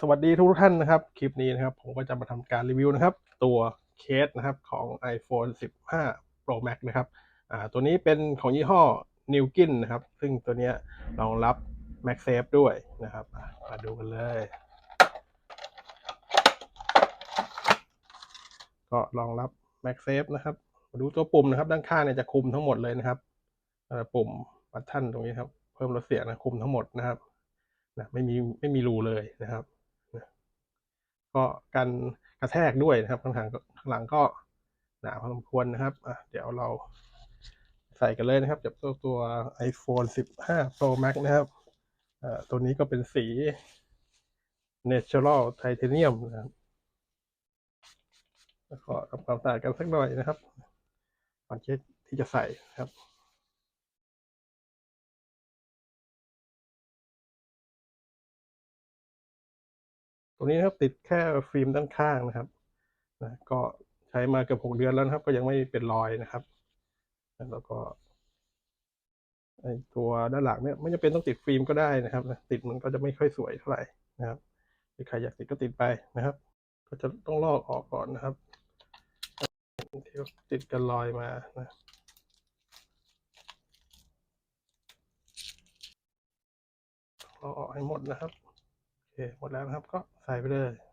สวัสดีทุกท่านนะครับ คลิปนี้นะครับ ผมก็จะมาทำการรีวิวนะครับ ตัวเคสนะครับของ iPhone 15 Pro Max นะครับตัวนี้เป็นของยี่ห้อ n i w g i n นะครับ ซึ่งตัวนี้รองรับ MagSafe ด้วยนะครับ มาดูกันเลย ก็รองรับ MagSafe นะครับ มาดูตัวปุ่มนะครับ ด้านข้างเนี่ยจะคุมทั้งหมดเลยนะครับเอ่ปุ่มบัตชันตรงนี้ครับ เพิ่มลดเสียงนะคุมทั้งหมดนะครับ นะไม่มีไม่มีรูเลยนะครับนะก็กันกระแทกด้วยนะครับข้างหลังก็ข้างหลังก็หนาพอสมควรนะครับอะเดี๋ยวเราใส่กันเลยนะครับกับตัวตัว iPhone 15 Pro Max นะครับอ่าตัวนี้ก็เป็นสี Natural Titanium นะครับแล้วก็ทำความสะอาดกันสักหน่อยนะครับก่อนที่ที่จะใส่นะครับ ตรงนี้นะครับติดแค่ฟิล์มด้านข้างนะครับนะก็ใช้มาเกือบหกเดือนแล้วนะครับ ก็ยังไม่เป็นรอยนะครับ แล้วก็ไอตัวด้านหลังเนี่ยไม่จำเป็นต้องติดฟิล์มก็ได้นะครับ ติดมันก็จะไม่ค่อยสวยเท่าไหร่นะครับใครอยากติดก็ติดไปนะครับ ก็จะต้องลอกออกก่อนนะครับที่ติดกันรอยมานะลอกออกให้หมดนะครับ หมดแล้วนะครับก็ใส่ไปเลย